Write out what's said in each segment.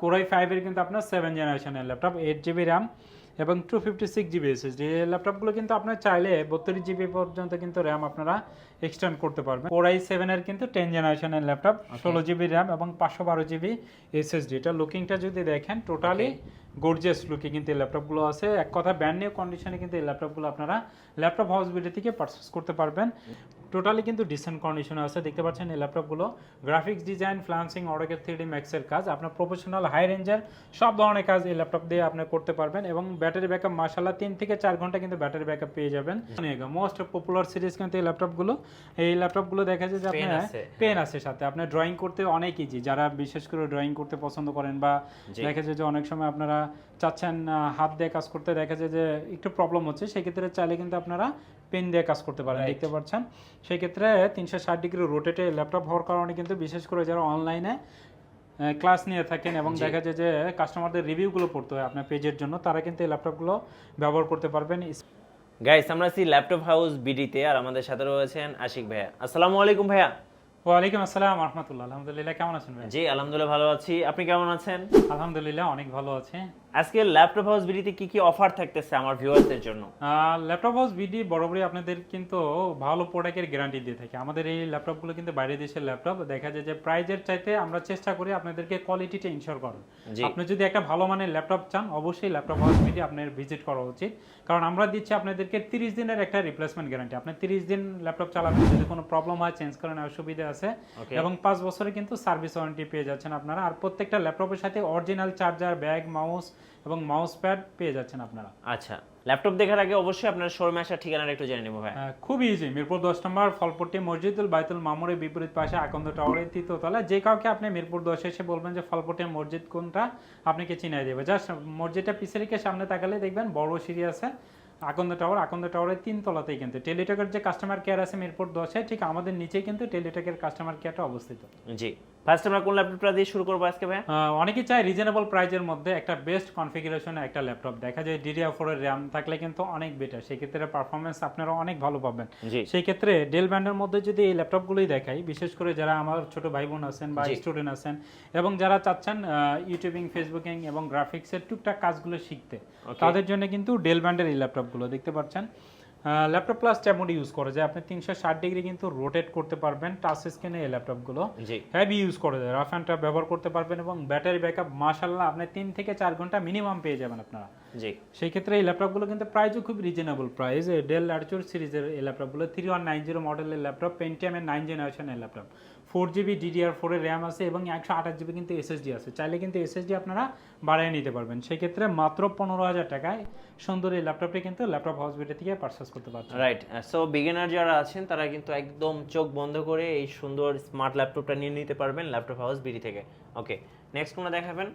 Core i ফাইভের কিন্তু আপনার সেভেন জেনারেশনের ল্যাপটপ এইট জিবি র্যাম এবং two fifty six GB SSD এই ল্যাপটপগুলো কিন্তু আপনার চাইলে বত্রিশ জিবি পর্যন্ত কিন্তু র্যাম আপনারা এক্সটেন্ড করতে পারবেন। কোরাই সেভেনের কিন্তু টেন জেনারেশনের ল্যাপটপ ষোলো জিবি র্যাম এবং পাঁচশো বারো জিবি এসএসডি এটা লুকিংটা যদি দেখেন টোটালি গর্জিয়াস লুকে কিন্তু এই ল্যাপটপগুলো আছে। এক কথা ব্যান্ড নিউ কন্ডিশনে কিন্তু এই ল্যাপটপগুলো আপনারা ল্যাপটপ হাউস বিডি থেকে পারচেস করতে পারবেন। টোটালি কিন্তু ডিসেন্ট কন্ডিশনে আছে। দেখতে পাচ্ছেন এই ল্যাপটপগুলো গ্রাফিক্স ডিজাইন ফ্লান্সিং অটোকের থ্রি ডি ম্যাক্সের কাজ। আপনার প্রফেশনাল হাই রেঞ্জের সব ধরনের কাজ এই ল্যাপটপ দিয়ে আপনি করতে পারবেন এবং ব্যাটারি ব্যাকআপ মাসাল্লাহ তিন থেকে চার ঘণ্টা কিন্তু ব্যাটারি ব্যাকআপ পেয়ে যাবেন। মোস্ট পপুলার সিরিজ কিন্তু এই ল্যাপটপগুলো এই ল্যাপটপগুলো দেখা যায় যে আপনার পেন আছে সাথে। আপনি ড্রয়িং করতে অনেক ইজি যারা বিশেষ করে ড্রয়িং করতে পছন্দ করেন বা দেখা যায় যে অনেক সময় আপনারা চাচ্ছেন হাত দিয়ে কাজ করতে দেখা যায় যে একটু প্রবলেম হচ্ছে সেক্ষেত্রে চাইলে কিন্তু আপনারা পেন দিয়ে কাজ করতে পারেন দেখতে পাচ্ছেন? সেই ক্ষেত্রে তিনশো ষাট ডিগ্রি রোটেটে ল্যাপটপ হওয়ার কারণে কিন্তু বিশেষ করে যারা অনলাইনে ক্লাস নিয়ে থাকেন এবং দেখা যায় যে কাস্টমারদের রিভিউগুলো পড়তে হয় আপনার পেজের জন্য তারা কিন্তু এই ল্যাপটপগুলো ব্যবহার করতে পারবেন। গাইস আমরা আছি ল্যাপটপ হাউস বিডিতে আর আমাদের সাথে রয়েছেন আশিক ভাইয়া। আসসালামু আলাইকুম ভাইয়া। ওয়ালাইকুম আসসালাম রহমতুল্লাহ আলহামদুলিল্লাহ কেমন আছেন ভাই? জি আলহামদুলিল্লাহ ভালো আছি। আপনি কেমন আছেন? আলহামদুলিল্লাহ অনেক ভালো আছে। আজকে ল্যাপটপ হাউস বিডিতে কি কি অফার থাকতেছে আমার ভিউয়ারদের জন্য? ল্যাপটপ হাউস বিডি বরাবরই আপনাদের কিন্তু ভালো প্রোডাক্টের গ্যারান্টি দিয়ে থাকে। আমাদের এই ল্যাপটপগুলো কিন্তু বাইরের দেশের ল্যাপটপ। দেখা যায় যে প্রাইজের চাইতে আমরা চেষ্টা করি আপনাদেরকে কোয়ালিটিটা ইনশোর করার। আপনি যদি একটা ভালো মানের ল্যাপটপ চান অবশ্যই ল্যাপটপ হাউস বিডি আপনার ভিজিট করা উচিত। কারণ আমরা দিচ্ছি আপনাদেরকে তিরিশ দিনের একটা রিপ্লেসমেন্ট গ্যারান্টি আপনি তিরিশ দিন ল্যাপটপ চালাবেন যদি কোনো প্রবলেম হয় চেঞ্জ করার অসুবিধা আছে। এবং পাঁচ বছরে কিন্তু সার্ভিস ওয়ারেন্টি পেয়ে যাচ্ছেন আপনারা। আর প্রত্যেকটা ল্যাপটপের সাথে অরিজিনাল চার্জার ব্যাগ মাউস এবং মাউস প্যাড পেয়ে যাচ্ছেন আপনারা। আচ্ছা ল্যাপটপ দেখার আগে অবশ্যই আপনার শোরুমে আসার ঠিকানাটা একটু জেনে নেব ভাই। খুব ইজি মিরপুর দশ নম্বর ফলপট্টি মসজিদুল বাইতুল মামুরের বিপরীত পাশে আকন্দ টাওয়ারের তৃতীয়তলা যে কাউকে আপনি মিরপুর দশে এসে বলবেন যে ফলপট্টি মসজিদ কোনটা আপনাকে চিনাই দেবে। জাস্ট মসজিদটা পিছে রেখে সামনে তাকালে দেখবেন বড় সিঁড়ি আছে আকন্দ টাওয়ার আকন্দ টাওয়ারের তিন তলাতেই কিন্তু। টেলিটকের যে কাস্টমার কেয়ার আছে মিরপুর দশে ঠিক আমাদের নিচেই কিন্তু টেলিটকের কাস্টমার কেয়ারটা অবস্থিত। জি। ফার্স্ট আমরা কোন ল্যাপটপটা দিয়ে শুরু করব আজকে আহ, অনেকেই চায় রিজনেবল প্রাইজের মধ্যে একটা বেস্ট কনফিগারেশনে একটা ল্যাপটপ দেখা যায় ডিডিআর ফোরের র্যাম থাকলে কিন্তু অনেক বেটার সেক্ষেত্রে পারফরমেন্স আপনারা অনেক ভালো পাবেন। সেই ক্ষেত্রে ডেল ব্র্যান্ডের মধ্যে যদি এই ল্যাপটপগুলোই দেখাই বিশেষ করে যারা আমার ছোট ভাই বোন আছেন বা স্টুডেন্ট আছেন এবং যারা চাচ্ছেন ইউটিউবিং ফেসবুকিং এবং গ্রাফিক্সের টুকটাক কাজগুলো শিখতে তাদের জন্য কিন্তু ডেল ব্র্যান্ডের এই ল্যাপটপগুলো দেখতে পাচ্ছেন? ল্যাপটপ প্লাস ট্যাব ইউজ করে যে আপনি তিনশো ষাট ডিগ্রি কিন্তু রোটেট করতে পারবেন টাচ স্ক্রিনে এই ল্যাপটপগুলো জি। হ্যাভি ইউজ করে যায় রাফ অ্যান্ড টাফ ব্যবহার করতে পারবেন এবং ব্যাটারি ব্যাকআপ মাশাল্লাহ আপনি তিন থেকে চার ঘণ্টা মিনিমাম পেয়ে যাবেন আপনারা। জি। সেই ক্ষেত্রে এই ল্যাপটপগুলো কিন্তু প্রাইসও খুব রিজনেবল প্রাইস ডেল ল্যাটচুর সিরিজের এই ল্যাপটপগুলো থ্রি ওয়ান নাইন জিরো মডেলের ল্যাপটপ পেন্টিএমের নাইন জেনারেশনের ল্যাপটপ ফোর জিবি ডিডিআর ফোরের র্যাম আছে এবং একশো আঠাশ জিবি কিন্তু এসএসডি আছে। চাইলে কিন্তু এসএসডি আপনারা বাড়িয়ে নিতে পারবেন। সেই ক্ষেত্রে মাত্র পনেরো হাজার টাকায় সুন্দর এই ল্যাপটপটি কিন্তু ল্যাপটপ হাউস হাউসবিটি থেকে পারচেস করতে পারছেন। রাইট সো বিগিনার যারা আছেন, তারা কিন্তু একদম চোখ বন্ধ করে এই সুন্দর স্মার্ট ল্যাপটপটা নিয়ে নিতে পারবেন ল্যাপটপ হাউস বিডি থেকে। ওকে নেক্সট কোনো দেখাবেন?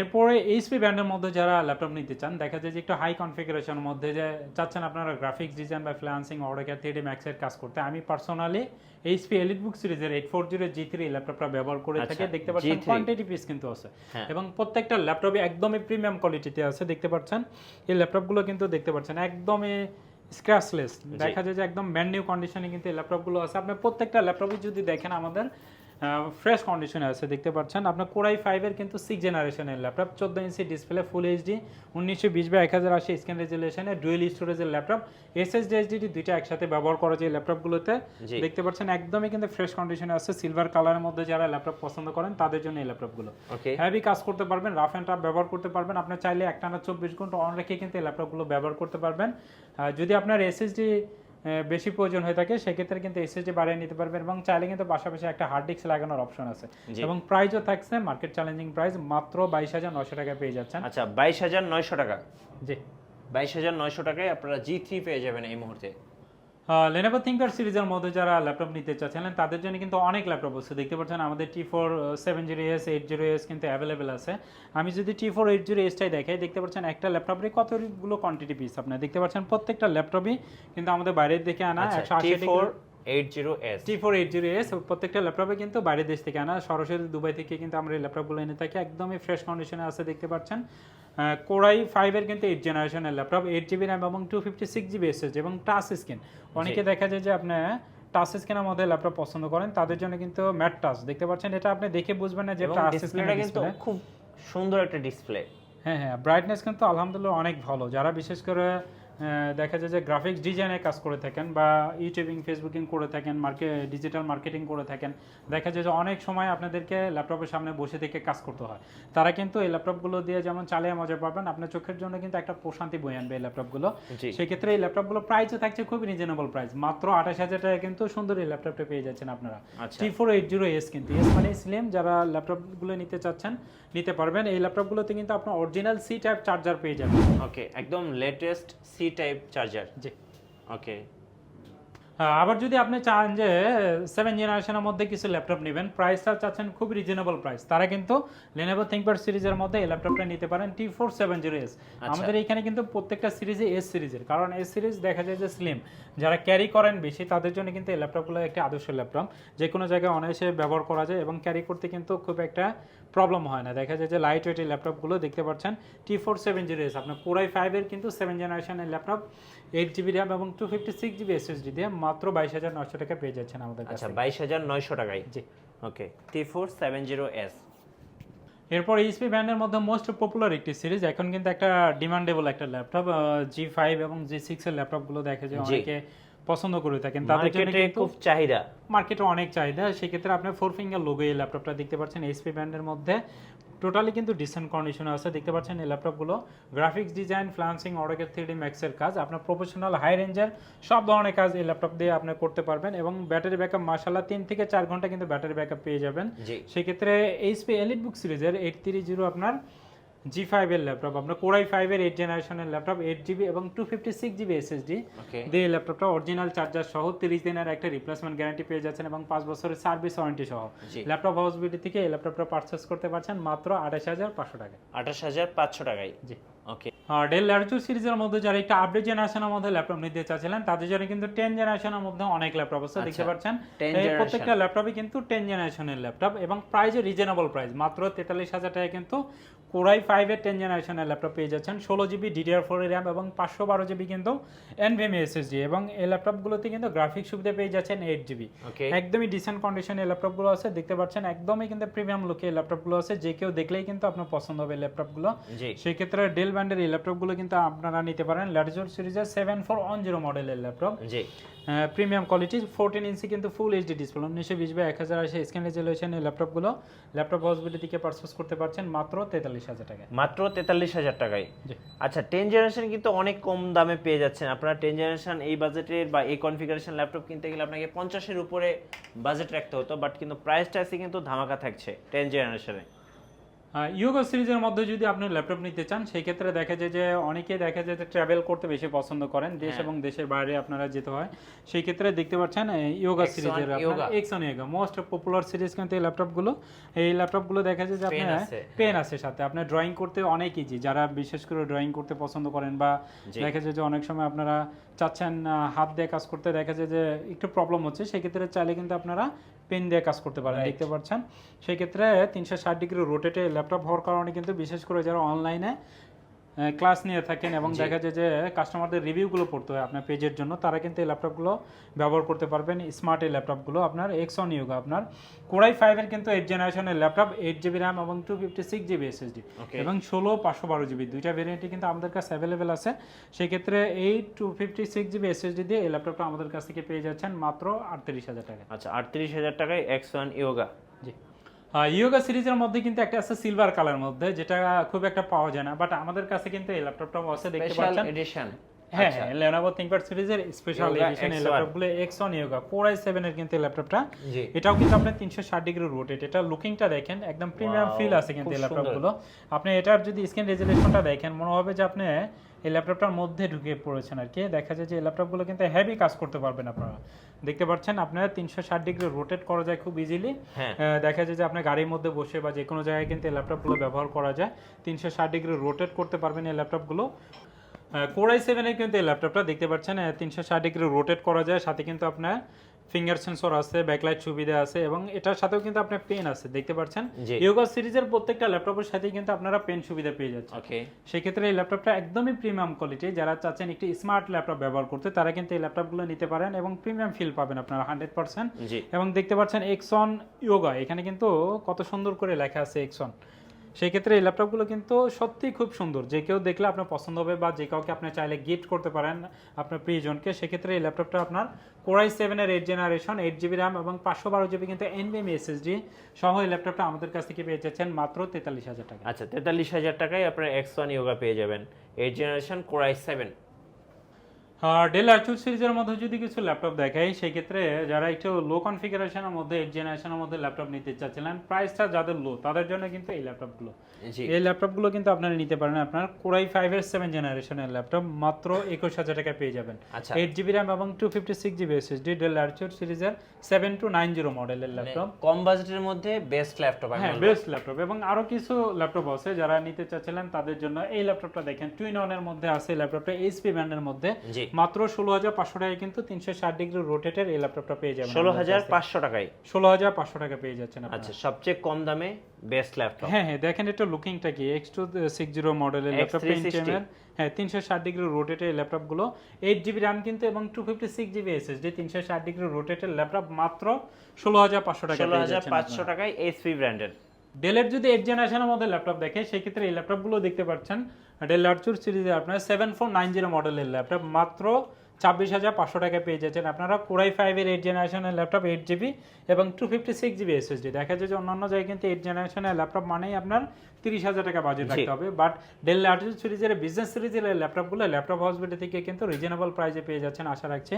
এরপরে এইচপি ব্র্যান্ডের মধ্যে যারা ল্যাপটপ নিতে চান দেখা যায় যে একটু হাই কনফিগারেশনের মধ্যে যে চাচ্ছেন আপনারা গ্রাফিক্স ডিজাইন বা ফ্লান্সিং অটোক্যাড থ্রি ম্যাক্সের কাজ করতে। আমি পার্সোনালি এইচপি এলিট বুক সিরিজের eight four zero G three ল্যাপটপটা ব্যবহার করে আচ্ছা, থাকি দেখতে পাচ্ছেন কোয়ান্টিটি পিস কিন্তু আছে। হ্যাঁ। এবং প্রত্যেকটা ল্যাপটপে একদমই প্রিমিয়াম কোয়ালিটিতে আছে দেখতে পাচ্ছেন। এই ল্যাপটপগুলো কিন্তু দেখতে পাচ্ছেন একদমই স্ক্র্যাচলেস দেখা যায় যে একদম ব্যান্ড নিউ কন্ডিশনে কিন্তু এই ল্যাপটপগুলো আছে। আপনি প্রত্যেকটা ল্যাপটপে যদি দেখেন আমাদের ফ্রেশ কন্ডিশনে আছে দেখতে পাচ্ছেন। আপনার কোরাই ফাইভের কিন্তু সিক্স জেনারেশনের ল্যাপটপ চোদ্দ ইঞ্চি ডিসপ্লে ফুল এইচডি উনিশশো বিশ বা এক হাজার আশি স্ক্যান রেজুলেশনের ডুয়েল স্টোরেজের ল্যাপটপ এসএসডি এইচডিডি দুইটা একসাথে ব্যবহার করা যায় ল্যাপটপগুলোতে দেখতে পাচ্ছেন একদমই কিন্তু ফ্রেশ কন্ডিশনে আছে সিলভার কালারের মধ্যে যারা ল্যাপটপ পছন্দ করেন তাদের জন্য এই ল্যাপটপগুলো হ্যাভি কাজ করতে পারবেন রাফ অ্যান্ড টাফ ব্যবহার করতে পারবেন। আপনি চাইলে একটানা চব্বিশ ঘণ্টা অন রেখে কিন্তু এই ল্যাপটপগুলো ব্যবহার করতে পারবেন। যদি আপনার এসএসডি বেশি প্রয়োজন হয়ে থাকে সেক্ষেত্রে কিন্তু এসএসডি বাড়িয়ে নিতে পারবেন এবং চাইলে কিন্তু পাশাপাশি একটা হার্ড ডিস্ক লাগানোর অপশন আছে। এবং প্রাইসও থাকছে মার্কেট চ্যালেঞ্জিং প্রাইস মাত্র বাইশ হাজার নয়শো টাকায় পেয়ে যাচ্ছেন। আচ্ছা বাইশ হাজার নয়শো টাকা। জি। বাইশ হাজার নয়শো টাকায় আপনারা জি থ্রি পেয়ে যাবেন এই মুহূর্তে। লেনোভো থিঙ্কার সিরিজের মধ্যে যারা ল্যাপটপ নিতে চাচ্ছিলেন তাদের জন্য কিন্তু অনেক ল্যাপটপ আছে। দেখতে পাচ্ছেন আমাদের T four seven zero S eight zero S কিন্তু অ্যাভেলেবেল আছে। আমি যদি টি ফোর এইট জিরো এসটাই দেখাই দেখতে পাচ্ছেন একটা ল্যাপটপের কতগুলো কোয়ান্টিটি পিস আপনার। দেখতে পাচ্ছেন প্রত্যেকটা ল্যাপটপই কিন্তু আমাদের বাইরের দেখে আনা আচ্ছা একশো আশি four eight zero S T four eight zero S প্রত্যেকটা ল্যাপটপে কিন্তু বাইরের দেশ থেকে আনা সরাসরি দুবাই থেকে কিন্তু আমরা এই ল্যাপটপগুলো এনে থাকি। একদমই ফ্রেশ কন্ডিশনে আছে দেখতে পাচ্ছেন। কোরাই ফাইভের কিন্তু এইট জেনারেশনের ল্যাপটপ এইট জিবি র্যাম এবং টু ফিফটি সিক্স জিবি এবং টাচ স্ক্রিন অনেকে দেখা যায় যে আপনার টাচ স্ক্রিনের মধ্যে ল্যাপটপ পছন্দ করেন তাদের জন্য কিন্তু ম্যাট টাচ দেখতে পাচ্ছেন? এটা আপনি দেখে বুঝবেন না যে টাচ কিন্তু খুব সুন্দর একটা ডিসপ্লে হ্যাঁ হ্যাঁ ব্রাইটনেস কিন্তু আলহামদুলিল্লাহ অনেক ভালো। যারা বিশেষ করে দেখা যায় যে গ্রাফিক্স ডিজাইনে কাজ করে থাকেন বা ইউটিউবিং ফেসবুকিং করে থাকেন মার্কেট ডিজিটাল মার্কেটিং করে থাকেন দেখা যায় যে অনেক সময় আপনাদেরকে ল্যাপটপের সামনে বসে থেকে কাজ করতে হয়। তারা কিন্তু এই ল্যাপটপগুলো দিয়ে যেমন চালিয়ে মজা পাবেন আপনার চোখের জন্য কিন্তু একটা প্রশান্তি বয়ে আনবে এই ল্যাপটপগুলো সেক্ষেত্রে এই ল্যাপটপগুলো প্রাইসও থাকছে খুব রিজনেবল প্রাইস মাত্র আঠাশ হাজার টাকা কিন্তু সুন্দর এই ল্যাপটপটা পেয়ে যাচ্ছেন আপনারা। T four eight zero S কিন্তু। এস মানে স্লিম যারা ল্যাপটপগুলো নিতে চাচ্ছেন নিতে পারবেন। এই ল্যাপটপগুলোতে কিন্তু আপনার অরিজিনাল সি টাইপ চার্জার পেয়ে যাবেন। ওকে একদম লেটেস্ট সি টাইপ চার্জার জি। ওকে হ্যাঁ, আবার যদি আপনি চান যে সেভেন জেনারেশনের মধ্যে কিছু ল্যাপটপ নেবেন প্রাইসটা চাচ্ছেন খুব রিজনেবল প্রাইস তারা কিন্তু লেনোভো থিঙ্কপ্যাড সিরিজের মধ্যে এই ল্যাপটপটা নিতে পারেন T four seven zero S আমাদের এখানে কিন্তু প্রত্যেকটা সিরিজে এস সিরিজের কারণ এস সিরিজ দেখা যায় যে স্লিম যারা ক্যারি করেন বেশি তাদের জন্য কিন্তু এই ল্যাপটপগুলো একটি আদর্শ ল্যাপটপ যে কোনো জায়গায় অনায়াসে ব্যবহার করা যায় এবং ক্যারি করতে কিন্তু খুব একটা প্রবলেম হয় না। দেখা যায় যে লাইট ওয়েট এই ল্যাপটপগুলো দেখতে পাচ্ছেন T four seven zero S আপনার কোরাই ফাইভের কিন্তু সেভেন জেনারেশনের ল্যাপটপ এইট জিবি র্যাম এবং two fifty six GB SSD দিয়ে মাত্র বাইশ হাজার নশো টাকা পেয়ে যাচ্ছেন আমাদের কাছে। আচ্ছা বাইশ হাজার নয়শো টাকায়? জি। Okay T four seven zero S এরপর এইচপি ব্র্যান্ডের মধ্যে মোস্ট পপুলার একটি সিরিজ এখন কিন্তু একটা ডিমান্ডেবল একটা ল্যাপটপ জি ফাইভ এবং জি সিক্স এর ল্যাপটপগুলো দেখা যায় অনেকে পছন্দ করে থাকেন তাদের জন্য কিন্তু খুব চাহিদা। মার্কেটে অনেক চাহিদা সেক্ষেত্রে আপনি ফোর ফিঙ্গার লোগো এই ল্যাপটপটা দেখতে পাচ্ছেন এইচপি ব্র্যান্ডের মধ্যে। টোটালি কিন্তু ডিসেন্ট কন্ডিশনে আছে দেখতে পাচ্ছেন এই ল্যাপটপগুলো গ্রাফিক্স ডিজাইন ফ্লান্সিং অটোকের থ্রি ডি ম্যাক্সের কাজ। আপনার প্রফেশনাল হাই রেঞ্জের সব ধরনের কাজ এই ল্যাপটপ দিয়ে আপনি করতে পারবেন এবং ব্যাটারি ব্যাকআপ মাসাল্লাহ তিন থেকে চার ঘণ্টা কিন্তু ব্যাটারি ব্যাকআপ পেয়ে যাবেন। সেক্ষেত্রে এইচপি এলিট বুক সিরিজের এইট থ্রি জিরো আপনার জি ফাইভের ল্যাপটপ আপনার কোরাই ফাইভের এইট জেনারেশনের ল্যাপটপ এইট জিবি এবং two fifty six GB SSD দিয়ে ল্যাপটপটা অরিজিনাল চার্জার সহ তিরিশ দিনের একটা রিপ্লেসমেন্ট গ্যারান্টি পেয়ে যাচ্ছেন এবং পাঁচ বছরের সার্ভিস ওয়ারেন্টি সহ। ল্যাপটপ হাউস বিডি থেকে এই ল্যাপটপটা পারচেস করতে পারছেন মাত্র আঠাশ হাজার পাঁচশো টাকা আঠাশ হাজার পাঁচশো টাকায়। জি। ওকে ডেল ল্যাটিটিউড সিরিজের মধ্যে যারা একটা আপডেট জেনারেশনের মধ্যে ল্যাপটপ নিতে চাচ্ছিলেন তাদের জন্য কিন্তু টেন জেনারেশনের মধ্যে অনেক ল্যাপটপ আছে দেখতে আচ্ছা, পাচ্ছেন 10 এই generation। প্রত্যেকটা ল্যাপটপই কিন্তু টেন জেনারেশনের ল্যাপটপ এবং রিজনেবল প্রাইস মাত্র তেতাল্লিশ হাজার টাকায় কিন্তু কোরাই ফাইভের টেন জেনারেশনের ল্যাপটপ পেয়ে যাচ্ছেন। ষোলো জিবি ডিডিআর ফোর র্যাম এবং পাঁচশো বারো জিবি কিন্তু এসএসডি এবং এই ল্যাপটপগুলোতে কিন্তু গ্রাফিক সুবিধা পেয়ে যাচ্ছেন এইট জিবি একদমই ডিসেন্ট কন্ডিশনে ল্যাপটপগুলো আছে দেখতে পাচ্ছেন? একদমই কিন্তু প্রিমিয়াম লুকে ল্যাপটপগুলো আছে যে কেউ দেখলেই কিন্তু আপনার পছন্দ হবে ল্যাপটপগুলো জি। সেই ক্ষেত্রে ডেল ব্র্যান্ডের এই ল্যাপটপগুলো কিন্তু আপনারা নিতে পারেন। ল্যাটিটিউড সিরিজের সেভেন ফোর ওয়ান জিরো মডেলের ল্যাপটপ। জি। প্রিমিয়াম কোয়ালিটি ফোরটিন ইঞ্চি কিন্তু ফুল এইচডি ডিসপ্লে উনিশশো বিশ বাই এক হাজার আশি স্ক্যান রেজলিউশন এই ল্যাপটপগুলো ল্যাপটপ হাউসবিলি থেকে পারচেস করতে পারছেন মাত্র তেতাল্লিশ হাজার টাকায়। মাত্র তেতাল্লিশ হাজার টাকায়। আচ্ছা টেন জেনারেশন কিন্তু অনেক কম দামে পেয়ে যাচ্ছেন। আপনারা টেন জেনারেশন এই বাজেটের বা এই কনফিগারেশন ল্যাপটপ কিনতে গেলে আপনাকে পঞ্চাশের উপরে বাজেট রাখতে হতো বাট কিন্তু প্রাইসটা আছে কিন্তু ধামাকা থাকছে টেন জেনারেশনে ইয়োগো সিরিজের মধ্যে যদি আপনি ল্যাপটপ নিতে চান সেই ক্ষেত্রে দেখা যায় যে অনেকে দেখা যায় যে ট্রাভেল করতে বেশি পছন্দ করেন দেশ হ্যাঁ। এবং দেশের বাইরে আপনারা যেতে হয়। সেই ক্ষেত্রে দেখতে পাচ্ছেন ইয়োগা সিরিজের X one Yoga most popular series কিন্তু এই ল্যাপটপগুলো এই ল্যাপটপগুলো দেখা যায় যে আপনার পেন আছে সাথে। আপনার ড্রয়িং করতে অনেক ইজি যারা বিশেষ করে ড্রয়িং করতে পছন্দ করেন বা দেখা যায় যে অনেক সময় আপনারা চাচ্ছেন হাত দিয়ে কাজ করতে দেখা যায় যে একটু প্রবলেম হচ্ছে সেক্ষেত্রে চাইলে কিন্তু আপনারা পেন দিয়ে কাজ করতে পারেন দেখতে পাচ্ছেন? সেই ক্ষেত্রে তিনশো ষাট ডিগ্রি রোটেটে ল্যাপটপ হওয়ার কারণে কিন্তু বিশেষ করে যারা অনলাইনে ক্লাস নিয়ে থাকেন এবং দেখা যায় যে কাস্টমারদের রিভিউগুলো পড়তে হয় আপনার পেজের জন্য তারা কিন্তু এই ল্যাপটপগুলো ব্যবহার করতে পারবেন স্মার্ট এই ল্যাপটপগুলো আপনার এক্স অন ইউগা আপনার কোরাই ফাইভের কিন্তু এইট জেনারেশনের ল্যাপটপ এইট জিবি র্যাম এবং two fifty six GB SSD. এবং ষোলো পাঁচশো বারো জিবি দুইটা ভেরিয়েন্টই কিন্তু আমাদের কাছে অ্যাভেলেবেল আছে। সেক্ষেত্রে এই two fifty six GB SSD দিয়ে এই ল্যাপটপটা আমাদের কাছ থেকে পেয়ে যাচ্ছেন মাত্র আটত্রিশ হাজার টাকা আচ্ছা আটত্রিশ হাজার টাকায় এক্স ওয়ান ইয়োগা জি। ইয়োগা সিরিজের মধ্যে কিন্তু একটা আছে সিলভার কালার মধ্যে যেটা খুব একটা পাওয়া যায় না বাট আমাদের কাছে কিন্তু এই ল্যাপটপটাও আছে দেখতে পাচ্ছেন? এডিশন হ্যাঁ লেনোভো থিংকপ্যাড সিরিজের স্পেশাল এডিশন এই ল্যাপটপগুলো X one Yoga core i seven এর কিন্তু এই ল্যাপটপটা এটাও কিন্তু আপনি তিনশো ষাট ডিগ্রি রোটেট এটা লুকিংটা দেখেন একদম প্রিমিয়াম ফিল আছে কিন্তু এই ল্যাপটপগুলো আপনি এটার যদি স্ক্রিন রেজলিউশনটা দেখেন মনে হবে যে আপনি এই ল্যাপটপটার মধ্যে ঢুকে পড়েছেন আর কি। দেখা যায় যে এই ল্যাপটপগুলো কিন্তু হেভি কাজ করতে পারবেন আপনারা। দেখতে পাচ্ছেন আপনার তিনশো ষাট ডিগ্রি রোটেট করা যায় খুব ইজিলি হ্যাঁ। দেখা যায় যে আপনি গাড়ির মধ্যে বসে বা যে কোনো জায়গায় কিন্তু এই ল্যাপটপগুলো ব্যবহার করা যায়। তিনশো ষাট ডিগ্রি রোটেট করতে পারবেন এই ল্যাপটপগুলো। কোরাই সেভেনের কিন্তু এই ল্যাপটপটা দেখতে পাচ্ছেন তিনশো ষাট ডিগ্রি রোটেট করা যায়। সাথে কিন্তু আপনার ফিঙ্গার সেন্সর আছে ব্যাকলাইট সুবিধা আছে এবং এটার সাথেও কিন্তু আপনার পেন আছে দেখতে পাচ্ছেন? ইয়োগা সিরিজের প্রত্যেকটা ল্যাপটপের সাথেই কিন্তু আপনারা পেন সুবিধা পেয়ে যাচ্ছেন। ওকে সেক্ষেত্রে এই ল্যাপটপটা একদমই প্রিমিয়াম কোয়ালিটি যারা চাচ্ছেন একটি স্মার্ট ল্যাপটপ ব্যবহার করতে তারা কিন্তু এই ল্যাপটপগুলো নিতে পারেন এবং প্রিমিয়াম ফিল পাবেন আপনারা হান্ড্রেড পার্সেন্ট এবং দেখতে পাচ্ছেন এক্সন ইয়োগা এখানে কিন্তু কত সুন্দর করে লেখা আছে এক্সন সেই ক্ষেত্রে এই ল্যাপটপগুলো কিন্তু সত্যিই খুব সুন্দর। যে কেউ দেখলে আপনার পছন্দ হবে বা যে কাউকে আপনি চাইলে গিফট করতে পারেন আপনার প্রিয়জনকে, সেক্ষেত্রে এই ল্যাপটপটা আপনার কোরাই সেভেনের eight generation eight GB RAM এবং পাঁচশো বারো জিবি কিন্তু এনবিএম এসএসডি সহ এই ল্যাপটপটা আমাদের কাছ থেকে পেয়ে যাচ্ছেন মাত্র তেতাল্লিশ হাজার টাকা। আচ্ছা তেতাল্লিশ হাজার টাকায় আপনার এক্স ওয়ান ইয়োগা পেয়ে যাবেন। Eight generation core i seven Dell অ্যাচুর সিরিজের মধ্যে যদি কিছু ল্যাপটপ দেখাই সেই ক্ষেত্রে যারা একটু লো কনফিগারেশনের মধ্যে এইট জেনারেশনের মধ্যে ল্যাপটপ নিতে চাচ্ছিলেন প্রাইসটা যাদের লো তাদের জন্য কিন্তু এই ল্যাপটপগুলো এই ল্যাপটপগুলো কিন্তু আপনারা নিতে পারেন আপনার কোরাই ফাইভের সেভেন জেনারেশনের ল্যাপটপ মাত্র একুশ হাজার টাকায় পেয়ে যাবেন। এইট জিবি র্যাম এবং two fifty six GB SSD Dell অ্যাচুর সিরিজের সেভেন টু নাইন জিরো মডেলের ল্যাপটপ কম বাজেটের মধ্যে বেস্ট ল্যাপটপ হ্যাঁ বেস্ট ল্যাপটপ এবং আরও কিছু ল্যাপটপ আছে যারা নিতে চাচ্ছিলেন তাদের জন্য এই ল্যাপটপটা দেখেন টুইন অনের মধ্যে আছে ল্যাপটপটা এইচপি ব্র্যান্ডের মধ্যে। মাত্র ষোলো হাজার পাঁচশো টাকায় কিন্তু তিনশো ষাট ডিগ্রি রোটেটের এই ল্যাপটপটা পেয়ে যাবেন ষোলো হাজার পাঁচশো টাকায়? ষোলো হাজার পাঁচশো টাকা পেয়ে যাচ্ছেন আচ্ছা সবচেয়ে কম দামে বেস্ট ল্যাপটপ হ্যাঁ হ্যাঁ দেখেন এটা লুকিংটা কি? এক্স টু সিক্স জিরো মডেলের ল্যাপটপ X360 এর হ্যাঁ তিনশো ষাট ডিগ্রি রোটেটের ল্যাপটপগুলো এইট জিবি র্যাম কিন্তু এবং two fifty six GB SSD তিনশো ষাট ডিগ্রি রোটেটের ল্যাপটপ মাত্র ষোলো হাজার পাঁচশো টাকা ষোলো হাজার পাঁচশো টাকায় এইচপি ব্র্যান্ডের ডেলের যদি এইট জেনারেশনের মধ্যে ল্যাপটপ দেখে, সেক্ষেত্রে এই ল্যাপটপগুলো দেখতে পাচ্ছেন। ডেল আর্চুর সিরিজে আপনার সেভেন ফোর নাইন জিরো মডেলের ল্যাপটপ মাত্র ছাব্বিশ হাজার পাঁচশো টাকা পেয়ে যাচ্ছেন আপনারা কোরাই ফাইভের এইট জেনারেশনের ল্যাপটপ এইট জিবি এবং two fifty six GB SSD দেখা যায় যে অন্যান্য জায়গায় কিন্তু এইট জেনারেশনের ল্যাপটপ মানেই আপনার তিরিশ হাজার টাকা বাজেট রাখতে হবে বাট ডেল লার্চুর সিরিজের বিজনেস সিরিজের ল্যাপটপগুলো ল্যাপটপ হসপিটাল থেকে কিন্তু রিজনেবল প্রাইসে পেয়ে যাচ্ছেন আশা রাখছি।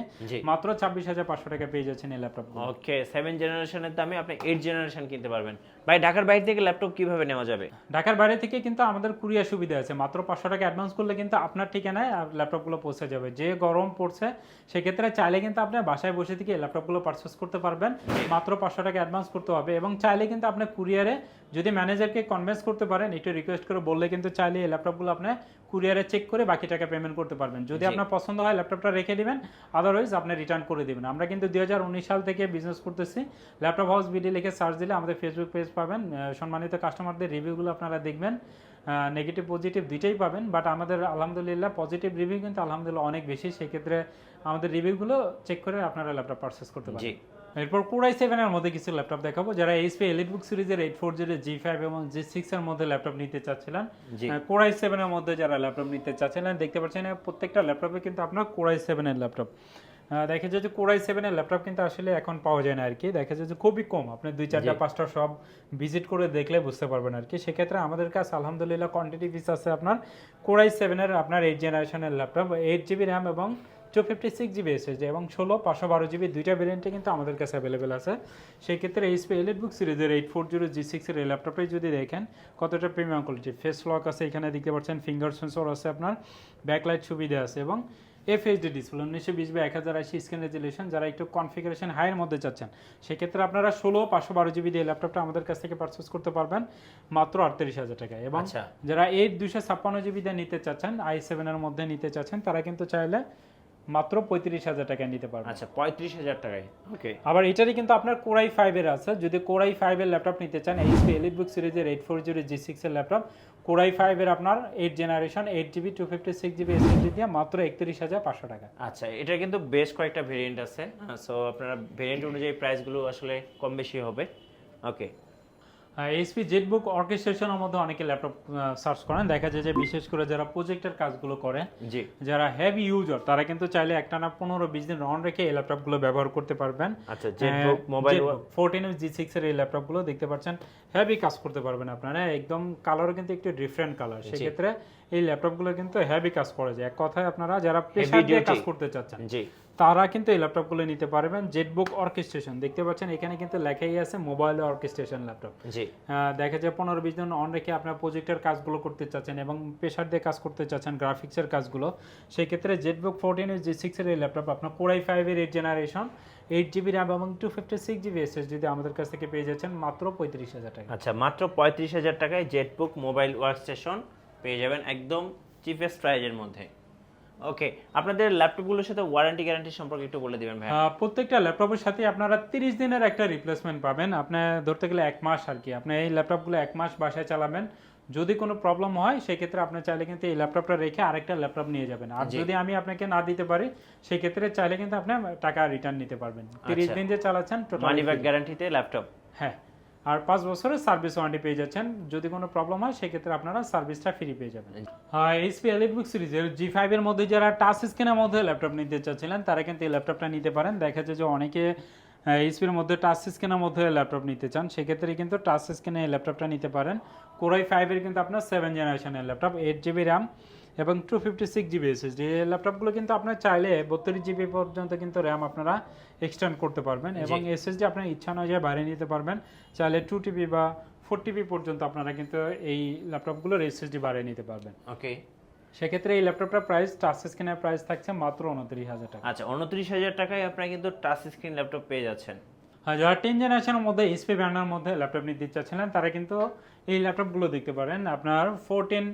মাত্র ছাব্বিশ হাজার পাঁচশো টাকা পেয়ে যাচ্ছেন এই ল্যাপটপগুলো ওকে সেভেন জেনারেশনের দামে আপনি এইট জেনারেশন কিনতে পারবেন। ভাই ঢাকার বাইরে থেকে ল্যাপটপ কীভাবে নেওয়া যাবে? ঢাকার বাইরে থেকে কিন্তু আমাদের কুরিয়ার সুবিধা আছে মাত্র পাঁচশো টাকা অ্যাডভান্স করলে কিন্তু আপনার ঠিকানায় ল্যাপটপগুলো পৌঁছে যাবে। যে গরম পড়ছে সেক্ষেত্রে চাইলে কিন্তু আপনি বাসায় বসে থেকে ল্যাপটপগুলো পারচেস করতে পারবেন। মাত্র পাঁচশো টাকা অ্যাডভান্স করতে হবে এবং চাইলে কিন্তু আপনি কুরিয়ারে যদি ম্যানেজারকে কনভিন্স করতে পারেন একটু রিকোয়েস্ট করে বললে কিন্তু চাইলে এই ল্যাপটপগুলো আপনি কুরিয়ারে চেক করে বাকি টাকা পেমেন্ট করতে পারবেন। যদি আপনার পছন্দ হয় ল্যাপটপটা রেখে দিবেন আদারওয়াইজ আপনি রিটার্ন করে দেবেন। আমরা কিন্তু দুই হাজার উনিশ সাল থেকে বিজনেস করতেছি। ল্যাপটপ হাউস বিডি লিখে সার্চ দিলে আমাদের ফেসবুক পেজ পাবেন। সম্মানিত কাস্টমারদের রিভিউগুলো আপনারা দেখবেন। নেগেটিভ পজিটিভ দুইটাই পাবেন বাট আমাদের আলহামদুলিল্লাহ পজিটিভ রিভিউ কিন্তু আলহামদুলিল্লাহ অনেক বেশি। সেক্ষেত্রে আমাদের রিভিউগুলো চেক করে আপনারা ল্যাপটপ পারচেস করতে পারেন। এরপর কোরাই সেভেনের মধ্যে কিছু ল্যাপটপ দেখাবো। যারা এইচপি এলিটবুক সিরিজের eight four zero G five এবং জি সিক্স এর মধ্যে ল্যাপটপ নিতে চাচ্ছিলেন কোরাই সেভেনের মধ্যে যারা ল্যাপটপ নিতে চাচ্ছিলেন দেখতে পাচ্ছেন প্রত্যেকটা ল্যাপটপে কিন্তু আপনার কোরাই সেভেনের ল্যাপটপ দেখা যায় যে কোরাই সেভেনের ল্যাপটপ কিন্তু আসলে এখন পাওয়া যায় না আর কি দেখা যায় যে খুবই কম। আপনি দুই চারটা পাঁচটা সব ভিজিট করে দেখলে বুঝতে পারবেন আর কি সেক্ষেত্রে আমাদের কাছে আলহামদুলিল্লাহ কোয়ান্টিটি পিস আছে আপনার কোরাই সেভেনের আপনার এইট জেনারেশনের ল্যাপটপ এইট জিবি র্যাম এবং two fifty six GB SSD এবং ষোলো পাঁচশো বারো জিবি দুইটা ভেরিয়েন্টে কিন্তু আমাদের কাছে অ্যাভেলেবেল আছে। সেই ক্ষেত্রে এইচপি এলিট বুক সিরিজের এইট ফোর জিরো জি সিক্সের এই ল্যাপটপটাই যদি দেখেন কতটা প্রিমিয়াম কোয়ালিটি ফেস লক আছে এখানে দেখতে পাচ্ছেন ফিঙ্গার সেন্সর আছে আপনার ব্যাকলাইট সুবিধা আছে এবং এফএইচডি ডিসপ্লে উনিশশো বিশ বা এক হাজার আশি স্ক্রিন রেজুলেশন যারা একটু কনফিগারেশন হাইয়ের মধ্যে চাচ্ছেন সেক্ষেত্রে আপনারা ষোলো পাঁচশো বারো জিবি দিয়ে ল্যাপটপটা আমাদের কাছ থেকে পারচেস করতে পারবেন মাত্র আটত্রিশ হাজার টাকায় এবং আচ্ছা। যারা এইট দুশো ছাপ্পান্ন জিবি দিয়ে নিতে চাচ্ছেন আই সেভেনের মধ্যে নিতে চাচ্ছেন তারা কিন্তু চাইলে মাত্র পঁয়ত্রিশ হাজার টাকায় নিতে পারবেন। আচ্ছা পঁয়ত্রিশ হাজার টাকায় ওকে আবার এটারই কিন্তু আপনার কোরাই ফাইভের আছে যদি কোরাই ফাইভের ল্যাপটপ নিতে চান এইচপি এলিট বুক সিরিজের এইট ফোর জিরো জি সিক্সের ল্যাপটপ কোরাই ফাইভের আপনার eight generation eight GB two fifty six GB SSD দিয়ে মাত্র একত্রিশ হাজার পাঁচশো টাকা। আচ্ছা এটা কিন্তু বেশ কয়েকটা ভেরিয়েন্ট আছে। সো আপনারা ভেরিয়েন্ট অনুযায়ী প্রাইসগুলো আসলে কম বেশি হবে। ওকে এইচপি জেটবুক অর্কেস্ট্রেশনের মধ্যে অনেকে ল্যাপটপ সার্চ করেন। দেখা যায় যে বিশেষ করে যারা প্রজেক্টের কাজগুলো করে জি। যারা হেভি ইউজার তারা কিন্তু চাইলে একটা না পনেরো বিশ দিন রন রেখে এই ল্যাপটপগুলো ব্যবহার করতে পারবেন। আচ্ছা ZBook mobile fourteen G six এর এই ল্যাপটপগুলো দেখতে পাচ্ছেন। হেভি কাজ করতে পারবেন আপনারা। একদম কালারও কিন্তু একটু ডিফারেন্ট কালার সেক্ষেত্রে এই ল্যাপটপগুলো কিন্তু হেভি কাজ করা যায়। এক কথায় আপনারা যারা প্রেশার দিয়ে কাজ করতে চাচ্ছেন জি। তারা কিন্তু এই ল্যাপটপগুলো নিতে পারবেন। জেটবুক অর্কেস্ট্রেশন দেখতে পাচ্ছেন এখানে কিন্তু লেখাই আছে মোবাইল অর্কেস্ট্রেশন ল্যাপটপ জি। দেখা যায় পনেরো বিশ জন অন রেখে আপনার প্রজেক্টের কাজগুলো করতে চাচ্ছেন এবং প্রেশার দিয়ে কাজ করতে চাচ্ছেন গ্রাফিক্সের কাজগুলো। সেই ক্ষেত্রে জেটবুক ফোরটিন জি সিক্সের এই ল্যাপটপ আপনার কোরাই ফাইভের eight generation eight GB RAM এবং two fifty six GB SS যদি আমাদের কাছ থেকে পেয়ে যাচ্ছেন মাত্র পঁয়ত্রিশ হাজার টাকা। আচ্ছা মাত্র পঁয়ত্রিশ হাজার টাকায় জেটবুক মোবাইল ওয়ার্ক স্টেশন পেয়ে যাবেন একদম চিপেস্ট প্রাইজের মধ্যে। ওকে আপনাদের ল্যাপটপগুলোর সাথে ওয়ারেন্টি গ্যারান্টি সম্পর্কে একটু বলে দিবেন ভাই প্রত্যেকটা ল্যাপটপের সাথে আপনারা তিরিশ দিনের একটা রিপ্লেসমেন্ট পাবেন। আপনি ধরতে গেলে এক মাস আর কি। আপনি এই ল্যাপটপগুলো এক মাস বাসায় চালাবেন। যদি কোনো প্রবলেম হয় সেক্ষেত্রে আপনি চাইলে কিন্তু এই ল্যাপটপটা রেখে আরেকটা ল্যাপটপ নিয়ে যাবেন। আর যদি আমি আপনাকে না দিতে পারি সেক্ষেত্রে চাইলে কিন্তু আপনি টাকা রিটার্ন নিতে পারবেন। তিরিশ আচ্ছা। দিন যে চালাচ্ছেন টোটাল মানি ব্যাক গ্যারান্টিতে ল্যাপটপ হ্যাঁ। আর পাঁচ বছরের সার্ভিস ওয়ারেন্টি পেয়ে যাচ্ছেন। যদি কোনো প্রবলেম হয়, সেক্ষেত্রে আপনারা সার্ভিসটা ফ্রি পেয়ে যাবেন। হ্যাঁ এইচপি এলিটবুক সিরিজের জি ফাইভের মধ্যে যারা টাচ স্ক্রিনের মধ্যে ল্যাপটপ নিতে চাচ্ছিলেন, তারা কিন্তু এই ল্যাপটপটা নিতে পারেন। দেখা যায় যে অনেকে এইচপির মধ্যে টাচ স্ক্রিনের মধ্যে ল্যাপটপ নিতে চান। সেক্ষেত্রে কিন্তু টাচ স্ক্রিনে এই ল্যাপটপটা নিতে পারেন। কোরাই ফাইভের কিন্তু আপনার সেভেন জেনারেশনের ল্যাপটপ এইট জিবি র্যাম এবং two fifty six GB SSD এই ল্যাপটপগুলো কিন্তু আপনার চাইলে বত্রিশ জিবি পর্যন্ত কিন্তু র্যাম আপনারা এক্সটেন্ড করতে পারবেন এবং এসএসডি আপনার ইচ্ছা অনুযায়ী বাইরে নিতে পারবেন। চাইলে টু টিবি বা ফোর টিবি পর্যন্ত আপনারা কিন্তু এই ল্যাপটপগুলোর এসএসডি বাড়িয়ে নিতে পারবেন। ওকে সেক্ষেত্রে এই ল্যাপটপটার প্রাইস টাচ স্ক্রিনের প্রাইস থাকছে মাত্র উনত্রিশ হাজার টাকা। আচ্ছা উনত্রিশ হাজার টাকায় আপনারা কিন্তু টাচ স্ক্রিন ল্যাপটপ পেয়ে যাচ্ছেন। হ্যাঁ যারা টেন জেনারেশনের মধ্যে এসপি ব্র্যান্ডের মধ্যে ল্যাপটপ নিতে চাচ্ছিলেন তারা কিন্তু এই ল্যাপটপগুলো দেখতে পারেন। আপনার ফোরটিন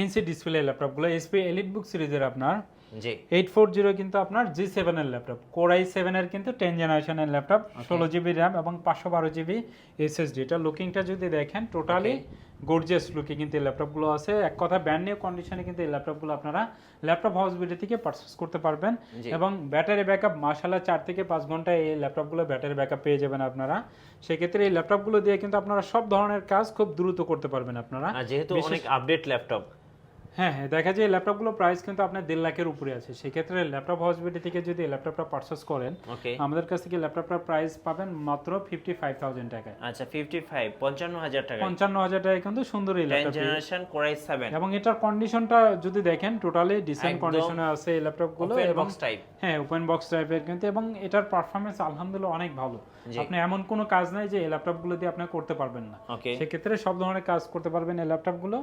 ইঞ্চি ডিসপ্লে ল্যাপটপগুলো এসপি এলিট বুক সিরিজের আপনার জি। এইট ফোর জিরো কিন্তু আপনার জি সেভেনের ল্যাপটপ। কোরাই সেভেনের কিন্তু টেন জেনারেশনের ল্যাপটপ ষোলো জিবি র্যাম এবং পাঁচশো বারো জিবি এসএসডি এটা লুকিংটা যদি দেখেন টোটালি গর্জিয়াস লুকে কিন্তু এই ল্যাপটপগুলো আছে। এক কথা নিউ কন্ডিশনে কিন্তু এই ল্যাপটপগুলো আপনারা ল্যাপটপ হাউস বিডি থেকে পারচেস করতে পারবেন এবং ব্যাটারি ব্যাকআপ মাসালা চার থেকে পাঁচ ঘন্টায় এই ল্যাপটপগুলো ব্যাটারি ব্যাকআপ পেয়ে যাবেন আপনারা। সেক্ষেত্রে এই ল্যাপটপগুলো দিয়ে কিন্তু আপনারা সব ধরনের কাজ খুব দ্রুত করতে পারবেন আপনারা। যেহেতু অনেক আপডেট ল্যাপটপ হ্যাঁ হ্যাঁ দেখা যায় ল্যাপটপগুলো প্রাইস কিন্তু আপনার দেড় লাখের উপরে আছে। সেক্ষেত্রে ল্যাপটপ হাউসবিটি থেকে যদি ল্যাপটপটা পারচেস করেন আমাদের কাছ থেকে ল্যাপটপটার প্রাইস পাবেন মাত্র ফিফটি ফাইভ থাউজেন্ড টাকায়। আচ্ছা ফিফটি ফাইভ পঞ্চান্ন হাজার টাকা পঞ্চান্ন হাজার টাকায় কিন্তু সুন্দর এই ল্যাপটপ জেনারেশন কোরাই সেভেন এবং এটার কন্ডিশনটা যদি দেখেন টোটালি ডিসেন্ট কন্ডিশনে আছে এই ল্যাপটপগুলো এবং টাইপ হ্যাঁ ওপেন বক্স টাইপের কিন্তু এবং এটার পারফরমেন্স আলহামদুলিল্লাহ অনেক ভালো। আপনি এমন কোনো কাজ নাই যে এই ল্যাপটপগুলো দিয়ে আপনি করতে পারবেন না। সেক্ষেত্রে সব ধরনের কাজ করতে পারবেন এই ল্যাপটপগুলো।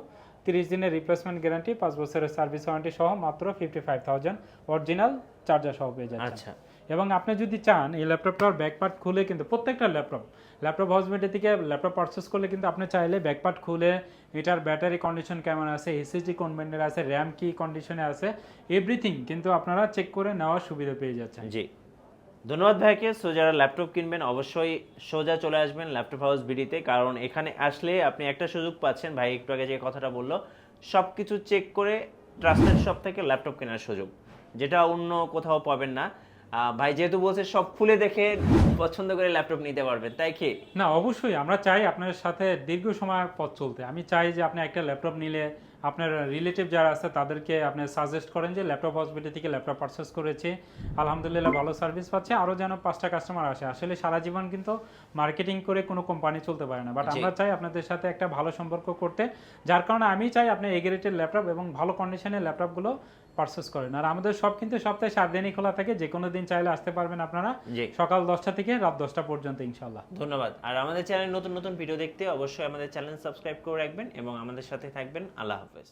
তিরিশ দিনের রিপ্লেসমেন্ট গ্যারান্টি পাঁচ বছরের সার্ভিস ওয়ারেন্টি সহ মাত্র fifty five thousand original charger সহ পেয়ে যাচ্ছেন। আচ্ছা। এবং আপনি যদি চান এই ল্যাপটপটার ব্যাক পার্ট খুলে কিন্তু প্রত্যেকটা ল্যাপটপ ল্যাপটপ হাউসমেটের থেকে ল্যাপটপ পারচেস করলে কিন্তু আপনি চাইলে ব্যাক পার্ট খুলে এটার ব্যাটারি কন্ডিশন কেমন আছে এসএসডি কোন ব্যান্ডের আছে র্যাম কি কন্ডিশনে আছে এভরিথিং কিন্তু আপনারা চেক করে নেওয়ার সুবিধা পেয়ে যাচ্ছেন। জি। ধন্যবাদ ভাইকে। সো যারা ল্যাপটপ কিনবেন, অবশ্যই সোজা চলে আসবেন ল্যাপটপ হাউস বিডিতে, কারণ এখানে আসলে আপনি একটা সুযোগ পাচ্ছেন। ভাই একটু আগে যে কথাটা বলল সব কিছু চেক করে ট্রাস্টেড শপ থেকে ল্যাপটপ কেনার সুযোগ, যেটা অন্য কোথাও পাবেন না। ভাই যেহেতু বলছে সব খুলে দেখে পছন্দ করে ল্যাপটপ নিতে পারবেন তাই কি? না অবশ্যই আমরা চাই আপনার সাথে দীর্ঘ সময় পথ চলতে। আমি চাই যে আপনি একটা ল্যাপটপ নিলে আপনার রিলেটিভ যারা আছে তাদেরকে আপনি সাজেস্ট করেন যে ল্যাপটপ হসপিটাল থেকে ল্যাপটপ পারচেস করেছে। আলহামদুলিল্লাহ ভালো সার্ভিস পাচ্ছে আরও যেন পাঁচটা কাস্টমার আসে। আসলে সারা জীবন কিন্তু মার্কেটিং করে কোনো কোম্পানি চলতে পারে না বাট আমরা চাই আপনাদের সাথে একটা ভালো সম্পর্ক করতে। যার কারণে আমি চাই আপনি এগ্রেটেড ল্যাপটপ এবং ভালো কন্ডিশনের ল্যাপটপগুলো পারচেস করেন। আর আমাদের সব কিন্তু সপ্তাহে সাত দিনই খোলা থাকে যে কোনো দিন চাইলে আসতে পারবেন আপনারা। সকাল দশটা থেকে রাত দশটা পর্যন্ত ইনশাল্লাহ ধন্যবাদ। আর আমাদের চ্যানেল নতুন নতুন ভিডিও দেখতে অবশ্যই আমাদের চ্যানেল সাবস্ক্রাইব করে রাখবেন এবং আমাদের সাথে থাকবেন। আল্লাহ হাফেজ।